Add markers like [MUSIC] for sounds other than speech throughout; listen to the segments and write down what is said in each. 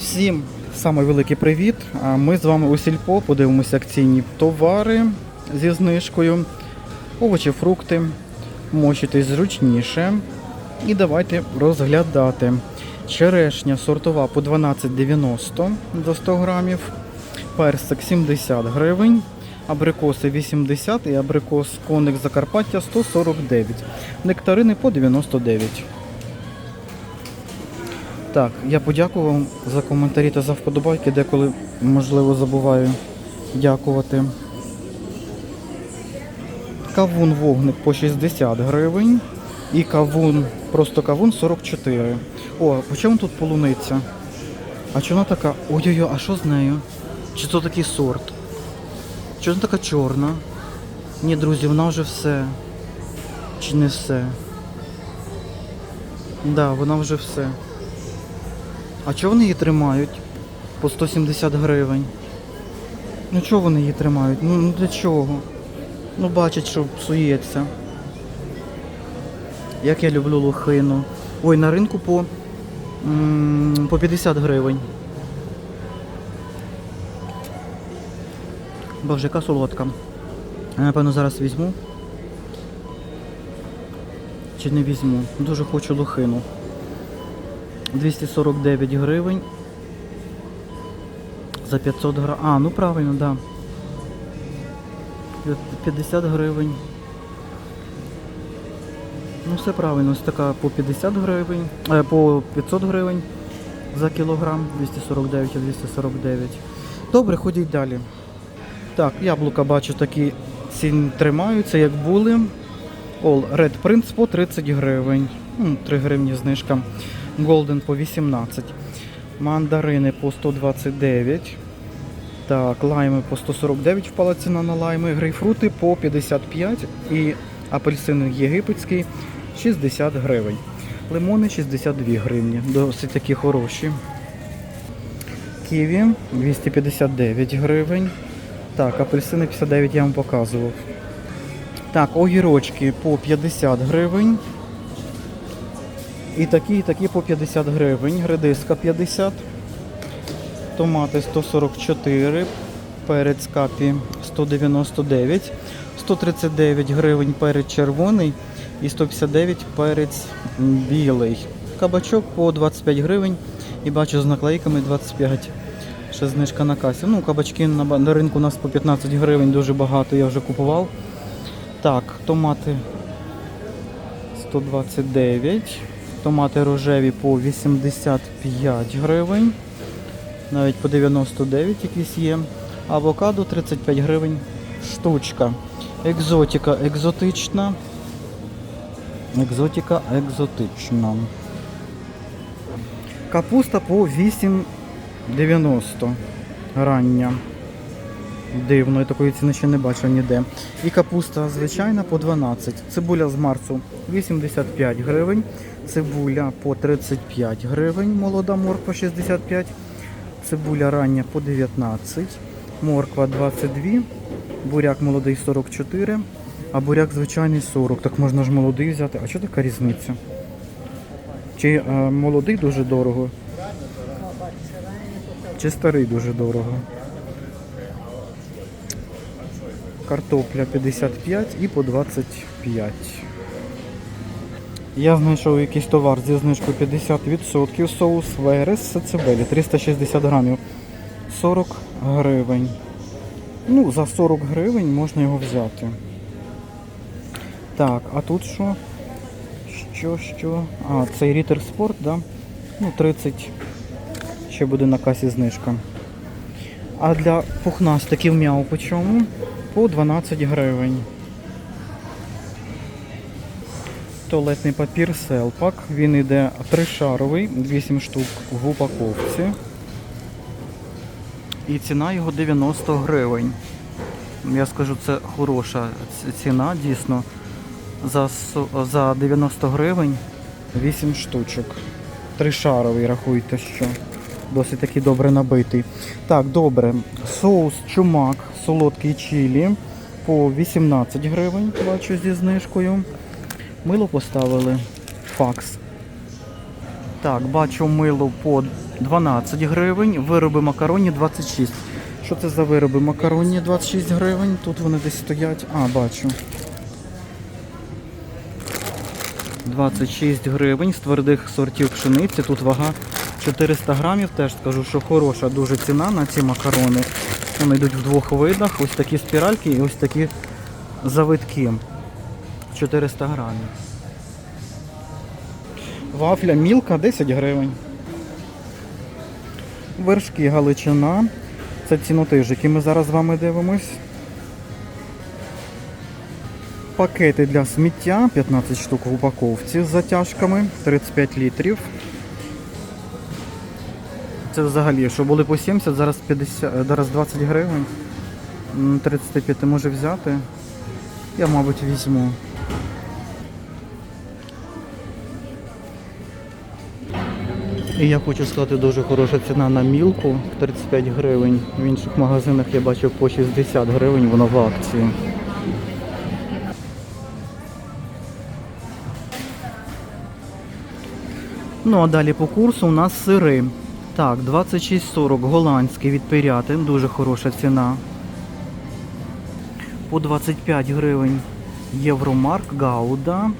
Всім самий великий привіт. Ми з вами у Сільпо подивимося акційні товари зі знижкою, овочі, фрукти. Мочитись зручніше. І давайте розглядати. Черешня сортова по 12,90 за 100 грамів, персик 70 гривень, абрикоси 80 і абрикос коник Закарпаття 149, нектарини по 99. Так, я подякую вам за коментарі та за вподобайки, деколи, можливо, забуваю дякувати. Кавун вогник по 60 гривень. І кавун, просто кавун 44. О, по чому тут полуниця? А чому вона така? Ой-ой-ой, а що з нею? Чи це такий сорт? Чи вона така чорна? Ні, друзі, вона вже все. Чи не все? Да, вона вже все. А чого вони її тримають? По 170 гривень. Ну чого вони її тримають? Ну, ну для чого? Ну бачать, що псується. Як я люблю лохину. Ой, на ринку по, по 50 гривень. Боже, яка солодка. Я напевно зараз візьму. Чи не візьму? Дуже хочу лохину. 249 гривень. За 500 грам. А, ну правильно, так. Да. 50 гривень. Ну все правильно, ось така по 50 гривень, е, по 500 гривень за кілограм, 249 і 249. Добре, ходіть далі. Так, яблука бачу такі ціни тримаються, як були. All Red Prince по 30 гривень. 3 гривні знижка. Golden по 18. Мандарини по 129. Так, лайми по 149 впала ціна на лайми. Грейпфрути по 55 і апельсин єгипетський 60 гривень. Лимони 62 гривні. Досить такі хороші. Ківі 259 гривень. Так, апельсини 59 я вам показував. Так, огірочки по 50 гривень. І такі, і такі по 50 гривень. Редиска 50. Томати 144. Перець капі 199. 139 гривень перець червоний і 159 перець білий. Кабачок по 25 гривень. І бачу з наклейками 25. Ще знижка на касі. Ну, кабачки на, на ринку у нас по 15 гривень дуже багато, я вже купував. Так, томати 129. Томати рожеві по 85 гривень. Навіть по 99 якісь є. Авокадо 35 гривень штучка. Екзотика екзотична. Екзотика екзотична. Капуста по 8,90 рання. Дивно, я такої ціни ще не бачив ніде. І капуста звичайна по 12. Цибуля з марцу 85 гривень. Цибуля по 35 гривень. Молода морква 65. Цибуля рання по 19. Морква 22. Буряк молодий 44. А буряк звичайний 40. Так можна ж молодий взяти. А що така різниця? Чи е, молодий дуже дорого? Чи старий дуже дорого? Картопля 55 і по 25. Я знайшов якийсь товар зі знижкою 50%. Соус Верес сацебелі 360 грамів. 40 гривень. Ну, за 40 гривень можна його взяти. Так, а тут що? Що, що? А, цей Рітер Спорт, да? Ну, 30. Ще буде на касі знижка. А для пухнастиків м'яу по чому? По 12 гривень. Туалетний папір Селпак. Він іде тришаровий, 8 штук в упаковці. І ціна його 90 гривень. Я скажу, це хороша ціна, дійсно. За, за 90 гривень 8 штучок. Тришаровий, рахуйте, що. Досить таки добре набитий. Так, добре. Соус чумак, солодкий чилі по 18 гривень, бачу зі знижкою. Мило поставили. Факс. Так, бачу мило по 12 гривень, вироби макароні 26. Що це за вироби? Макароні 26 гривень. Тут вони десь стоять. А, бачу. 26 гривень з твердих сортів пшениці. Тут вага 400 грамів. Теж скажу, що хороша дуже ціна на ці макарони. Вони йдуть в двох видах. Ось такі спіральки і ось такі завитки. 400 грамів. Вафля мілка 10 гривень. Вершки Галичина. Це цінотиж, які ми зараз з вами дивимось. Пакети для сміття 15 штук в упаковці з затяжками 35 літрів. Це взагалі, що були по 70, зараз 50, е, зараз 20 гривень. 35 може взяти. Я, мабуть, візьму. І я хочу сказати, дуже хороша ціна на мілку 35 гривень. В інших магазинах я бачив по 60 гривень, воно в акції. Ну а далі по курсу у нас сири. Так, 26,40 голландський від Пиряти, дуже хороша ціна. По 25 гривень Євромарк Гауда.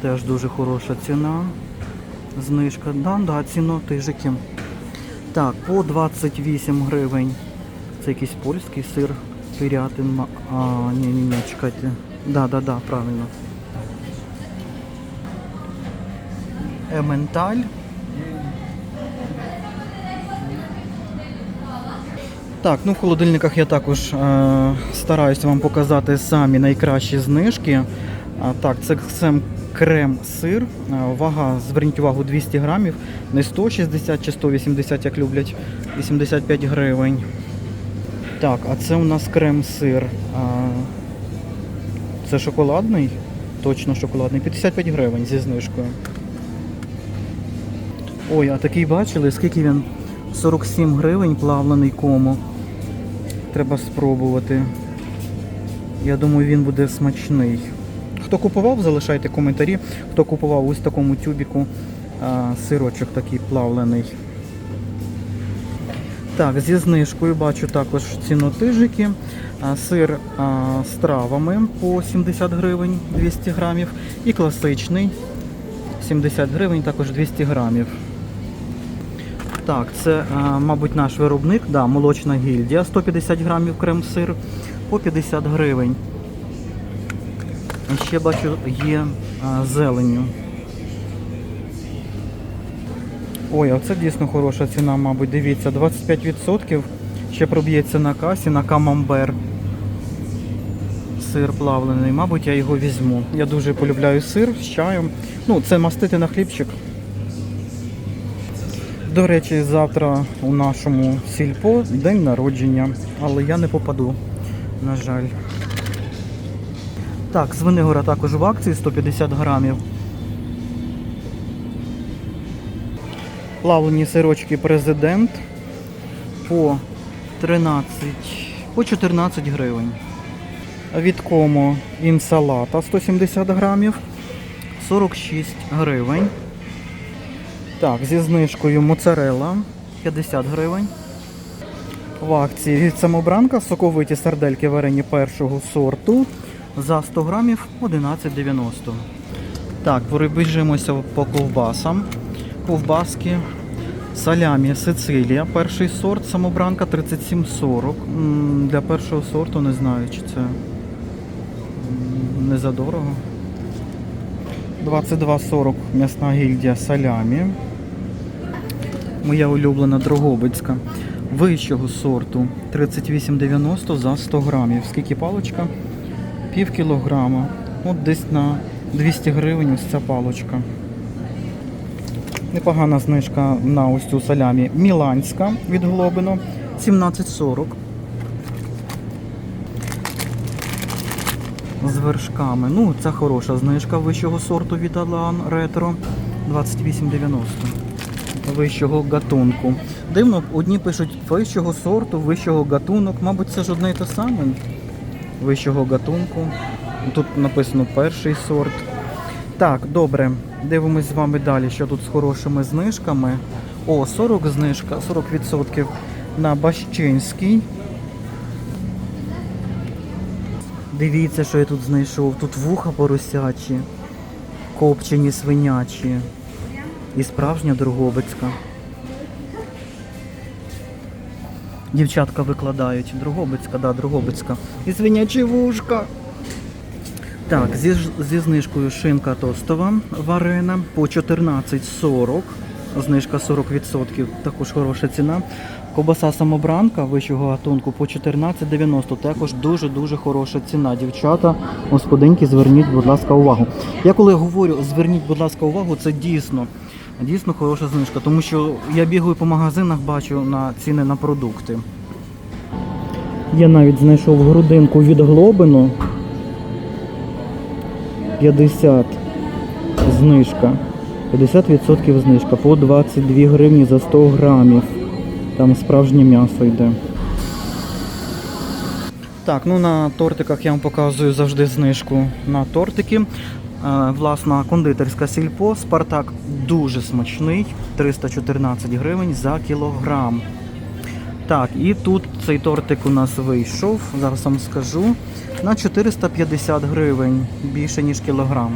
Теж дуже хороша ціна. Знижка. Да, да, ціно тижики. Так, по 28 гривень. Це якийсь польський сир. Пирятин. А, ні, ні, ні, чекайте. Да, да, да, правильно. Ементаль. Так, ну в холодильниках я також е, стараюся вам показати самі найкращі знижки. А, так, це Ксем крем сир. Е, Вага, зверніть увагу, 200 грамів. Не 160 чи 180, як люблять, 85 гривень. Так, а це у нас крем сир. А, це шоколадний? Точно шоколадний. 55 гривень зі знижкою. Ой, а такий бачили, скільки він? 47 гривень плавлений кому. Треба спробувати. Я думаю, він буде смачний. Хто купував, залишайте коментарі. Хто купував ось в такому тюбіку а, сирочок такий плавлений. Так, зі знижкою бачу також цінотижики. А, Сир а, з травами по 70 гривень 200 грамів. І класичний 70 гривень, також 200 грамів. Так, це, мабуть, наш виробник, да, молочна гільдія, 150 грамів крем-сир по 50 гривень. Ще бачу, є зеленю. Ой, а це дійсно хороша ціна, мабуть. Дивіться, 25% ще проб'ється на касі на камамбер. Сир плавлений, мабуть, я його візьму. Я дуже полюбляю сир з чаєм. Ну, це мастити на хлібчик. До речі, завтра у нашому сільпо день народження, але я не попаду, на жаль. Так, свинигора також в акції 150 грамів. Плавлені сирочки президент по 13, по 14 гривень. Від кому інсалата 170 грамів 46 гривень. Так, зі знижкою моцарелла 50 гривень. В акції від самобранка соковиті сардельки варені першого сорту за 100 грамів 11,90. Так, перебіжимося по ковбасам. Ковбаски салямі Сицилія, перший сорт самобранка 37,40. Для першого сорту не знаю, чи це не задорого. 22,40 м'ясна гільдія салямі. Моя улюблена Дрогобицька. Вищого сорту 38,90 за 100 грамів. Скільки палочка? Пів кілограма. От десь на 200 гривень ось ця палочка. Непогана знижка на ось цю салямі. Міланська від Глобино 17,40. З вершками. Ну, це хороша знижка вищого сорту від Алан Ретро 28,90 вищого гатунку. Дивно, одні пишуть вищого сорту, вищого гатунок. Мабуть, це ж одне і те саме. Вищого гатунку. Тут написано перший сорт. Так, добре. Дивимось з вами далі, що тут з хорошими знижками. О, 40 знижка, 40% на Бащинський. Дивіться, що я тут знайшов. Тут вуха поросячі, копчені свинячі і справжня Дрогобицька. Дівчатка викладають. Дрогобицька, да, Дрогобицька. І свинячі вушка. Так, зі, зі знижкою шинка тостова варена по 14,40. Знижка 40%, також хороша ціна. Кобаса самобранка вищого гатунку по 14,90. Також дуже-дуже хороша ціна. Дівчата, господинки, зверніть, будь ласка, увагу. Я коли говорю, зверніть, будь ласка, увагу, це дійсно, дійсно хороша знижка. Тому що я бігаю по магазинах, бачу на ціни на продукти. Я навіть знайшов грудинку від глобину. 50 знижка. 50% знижка по 22 гривні за 100 грамів. Там справжнє м'ясо йде. Так, ну на тортиках я вам показую завжди знижку на тортики. Е, Власна кондитерська сільпо. Спартак дуже смачний. 314 гривень за кілограм. Так, і тут цей тортик у нас вийшов, зараз вам скажу, на 450 гривень, більше ніж кілограм.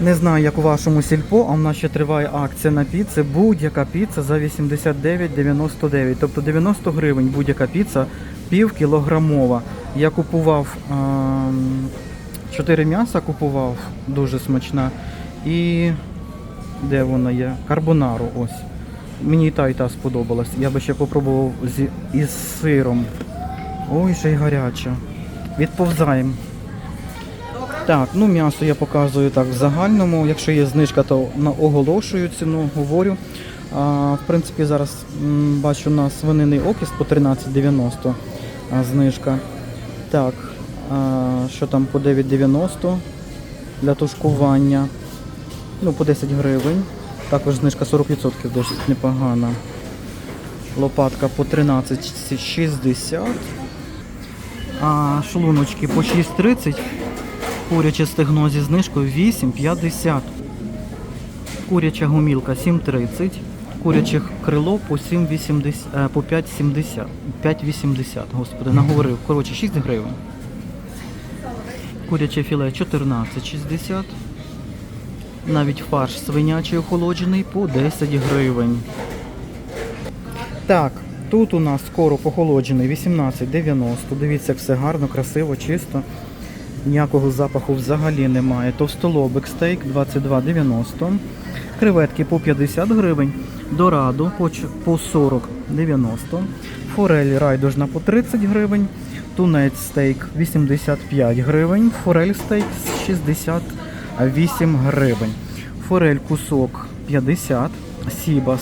Не знаю, як у вашому сільпо, а в нас ще триває акція на піци. Будь-яка піца за 89,99. Тобто 90 гривень будь-яка піца пів кілограмова. Я купував ем, 4 м'яса, купував, дуже смачна. І де вона є? Карбонару ось. Мені і та, і та сподобалась. Я би ще попробував зі, із сиром. Ой, ще й гаряча. Відповзаємо. Так, ну м'ясо я показую так в загальному. Якщо є знижка, то оголошую ціну, говорю. А, в принципі, зараз м, бачу на свининий окіс по 13,90 а, знижка. Так, що там по 9,90 для тушкування. Ну, по 10 гривень. Також знижка 40% досить непогана. Лопатка по 13,60. А шлуночки по 6,30. Куряче стегно зі знижкою 8,50. Куряча гумілка 7,30. Куряче крило по 7,80, е, по 5,70. 5,80, господи, наговорив. Коротше, 6 гривень. Куряче філе 14,60. Навіть фарш свинячий охолоджений по 10 гривень. Так, тут у нас скоро похолоджений 18,90. Дивіться, все гарно, красиво, чисто. Ніякого запаху взагалі немає. Товстолобик стейк 22,90. Креветки по 50 гривень. Дорадо по 40,90. Форель райдужна по 30 гривень. Тунець стейк 85 гривень. Форель стейк 68 гривень. Форель кусок 50. Сібас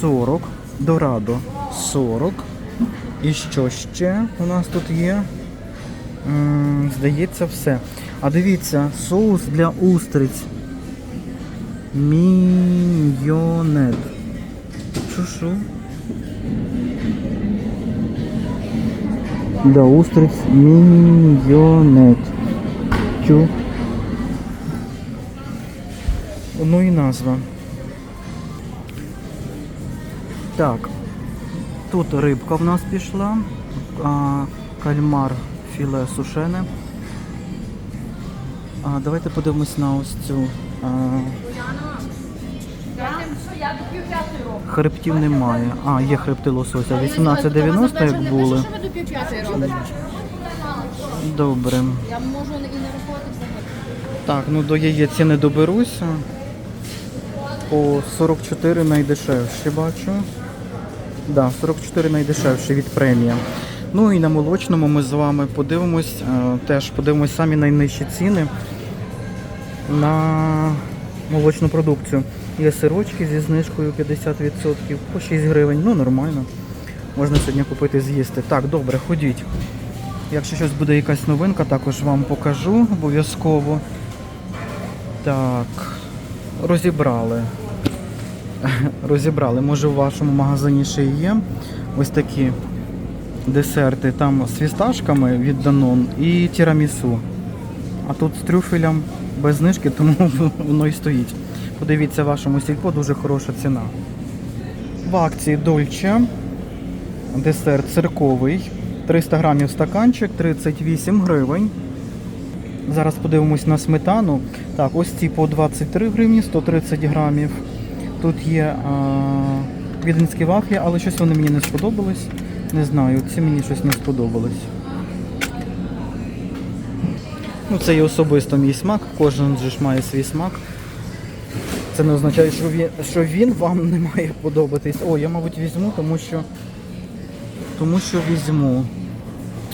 40. Дорадо 40. І що ще у нас тут є? М, Здається, все. А дивіться, соус для устриць. Міньйонет. Що Для устриць. Чу. Ну і назва. Так. Тут рибка в нас пішла. А, кальмар філе сушене. А, давайте подивимось на ось цю. А, хребтів немає. А, є хребти лосося. 18,90 як були. Що ви до пів п'ятої робите? Добре. Я можу і не рахувати взагалі. Так, ну до яєць я не доберуся. По 44 найдешевші бачу. Да, 44 найдешевші від премія. Ну і на молочному ми з вами подивимось, е, теж подивимось самі найнижчі ціни на молочну продукцію. Є сирочки зі знижкою 50% по 6 гривень. Ну нормально. Можна сьогодні купити з'їсти. Так, добре, ходіть. Якщо щось буде якась новинка, також вам покажу обов'язково. Так, розібрали. [LAUGHS] Розібрали. Може, в вашому магазині ще і є ось такі десерти. Там з фісташками від Danone і тірамісу. А тут з трюфелем без знижки, [LAUGHS] тому воно і стоїть. Подивіться, вашому сільпо дуже хороша ціна. В акції Дольче. Десерт цирковий. 300 грамів стаканчик, 38 гривень. Зараз подивимось на сметану. Так, ось ці по 23 гривні, 130 грамів. Тут є а, віденські вафлі, але щось вони мені не сподобались. Не знаю, ці мені щось не сподобались. Ну, це є особисто мій смак, кожен же ж має свій смак. Це не означає, що він, що він вам не має подобатись. О, я, мабуть, візьму, тому що. Тому що візьму.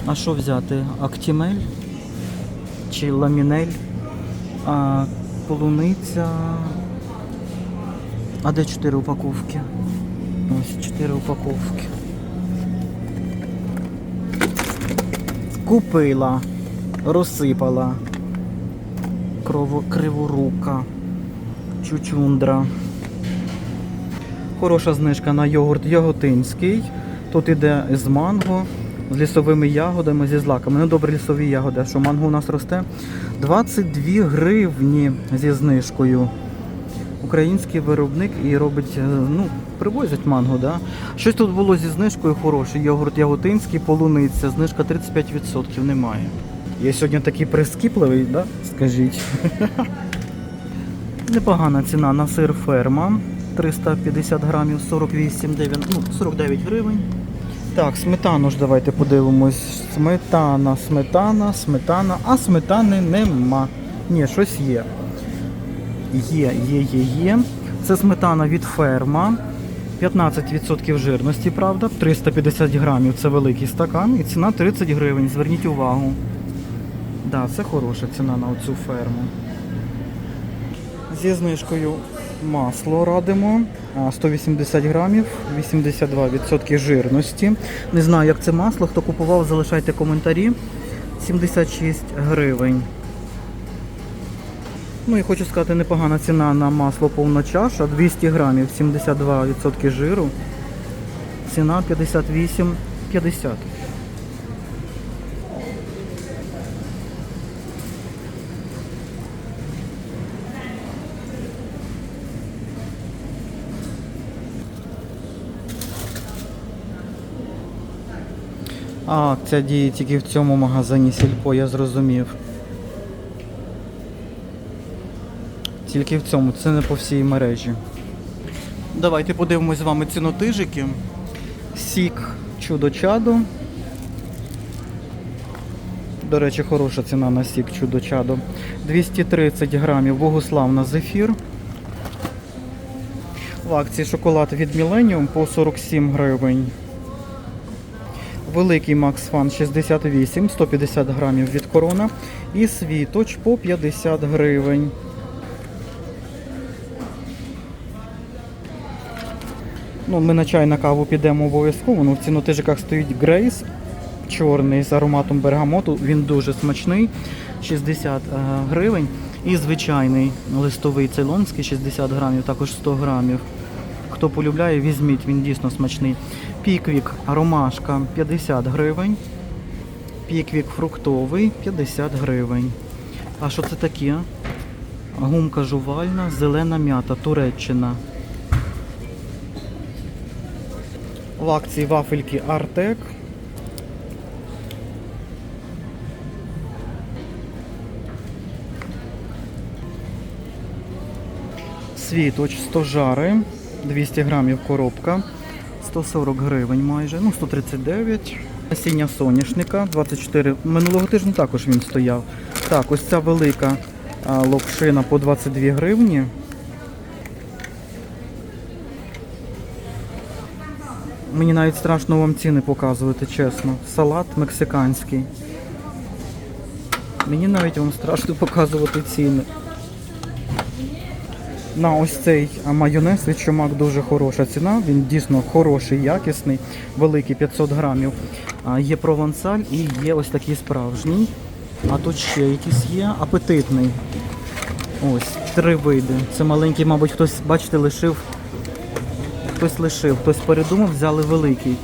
А що взяти? Актімель? Чи ламінель? А, полуниця. А де 4 упаковки? Ось 4 упаковки. Купила, розсипала. Криворука, чучундра. Хороша знижка на йогурт яготинський. Тут іде з манго, з лісовими ягодами, зі злаками. Ну, добре лісові ягоди, що манго у нас росте. 22 гривні зі знижкою. Український виробник і робить, е, ну, привозять манго, да? Щось тут було зі знижкою хороше. Йогурт яготинський, полуниця, знижка 35% немає. Я сьогодні такий прискіпливий, да? скажіть. [LAUGHS] Непогана ціна на сир ферма. 350 грамів 48, 9, ну, 49 гривень. Так, сметану ж давайте подивимось. Сметана, сметана, сметана, а сметани нема. Ні, щось є. Є, є, є, є. Це сметана від ферма. 15% жирності, правда, 350 грамів це великий стакан і ціна 30 гривень. Зверніть увагу. Да, це хороша ціна на оцю ферму. Зі знижкою масло радимо. 180 грамів, 82% жирності. Не знаю, як це масло. Хто купував, залишайте коментарі. 76 гривень. Ну і хочу сказати, непогана ціна на масло повна чаша. 200 грамів, 72% жиру. Ціна 58,50. А, ця діє тільки в цьому магазині Сільпо, я зрозумів. Тільки в цьому, це не по всій мережі. Давайте подивимось з вами цінотижики. Сік чудо-чадо. До речі, хороша ціна на сік чудо-чадо. 230 грамів Богославна зефір. В акції шоколад від Millennium по 47 гривень. Великий Max Fun 68, 150 грамів від корона. І світоч по 50 гривень. Ну, ми на чай на каву підемо обов'язково. Ну, в цінотижиках стоїть Грейс чорний з ароматом бергамоту. Він дуже смачний, 60 е, гривень. І звичайний листовий цейлонський 60 грамів, також 100 грамів. Хто полюбляє, візьміть, він дійсно смачний. Піквік ромашка 50 гривень. Піквік фруктовий 50 гривень. А що це таке? Гумка жувальна, зелена м'ята, Туреччина. В акції вафельки Артек. Світоч 100 жари, 200 грамів коробка, 140 гривень майже, ну 139. Насіння соняшника 24. Минулого тижня також він стояв. Так, ось ця велика локшина по 22 гривні. Мені навіть страшно вам ціни показувати, чесно. Салат мексиканський. Мені навіть вам страшно показувати ціни. На ось цей майонез від Чумак дуже хороша ціна. Він дійсно хороший, якісний, великий 500 грамів. Є провансаль і є ось такий справжній. А тут ще якийсь є апетитний. Ось, три види. Це маленький, мабуть, хтось, бачите, лишив. Хтось лишив, хтось передумав, взяли великий.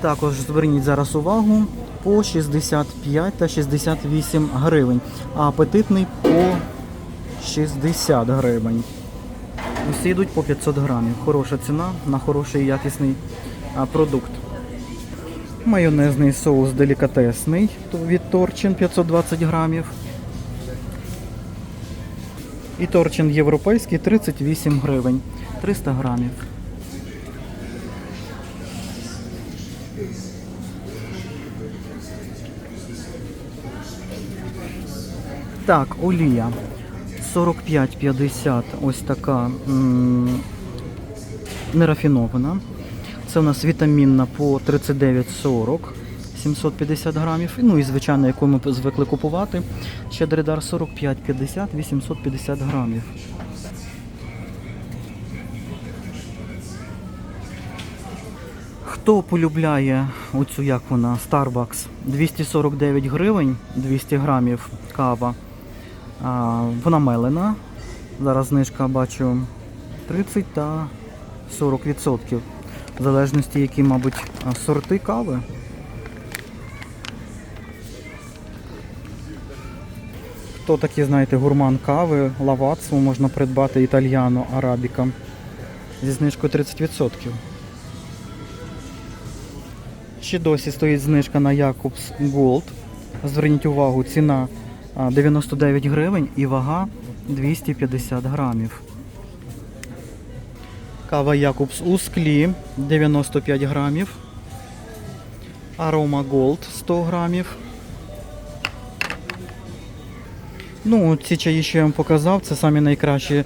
Також зверніть зараз увагу по 65 та 68 гривень, а апетитний по 60 гривень. Усі йдуть по 500 грамів. Хороша ціна на хороший якісний продукт. Майонезний соус делікатесний від Торчин 520 грамів. І Торчин європейський 38 гривень. 300 грамів. Так, олія 45,50. Ось така нерафінована. Це у нас вітамінна по 39,40. 750 грамів. Ну і звичайно, яку ми звикли купувати. Щедридар 45,50, 850 грамів. Хто полюбляє оцю, як вона, Starbucks, 249 гривень, 200 грамів кава. А, вона мелена. Зараз знижка бачу 30 та 40%. В залежності, які, мабуть, сорти кави. Хто такий, знаєте, гурман кави, лавацу можна придбати італьяно, арабіка зі знижкою 30%. Ще досі стоїть знижка на Jacobs Gold. Зверніть увагу, ціна 99 гривень і вага 250 грамів. Кава Якубс у склі 95 грамів. Aroma Gold 100 грамів. Ну, ці чаї, що я вам показав, це самі найкращі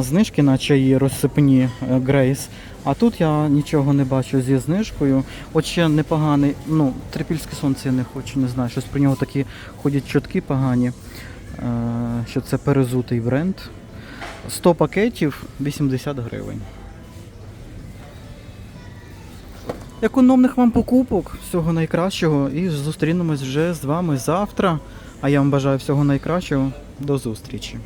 знижки на чаї розсипні Грейс. А тут я нічого не бачу зі знижкою. От ще непоганий, ну, трипільське сонце я не хочу, не знаю, щось про нього такі ходять чутки погані, е, що це перезутий бренд. 100 пакетів 80 гривень. Економних вам покупок, всього найкращого і зустрінемось вже з вами завтра. А я вам бажаю всього найкращого. До зустрічі.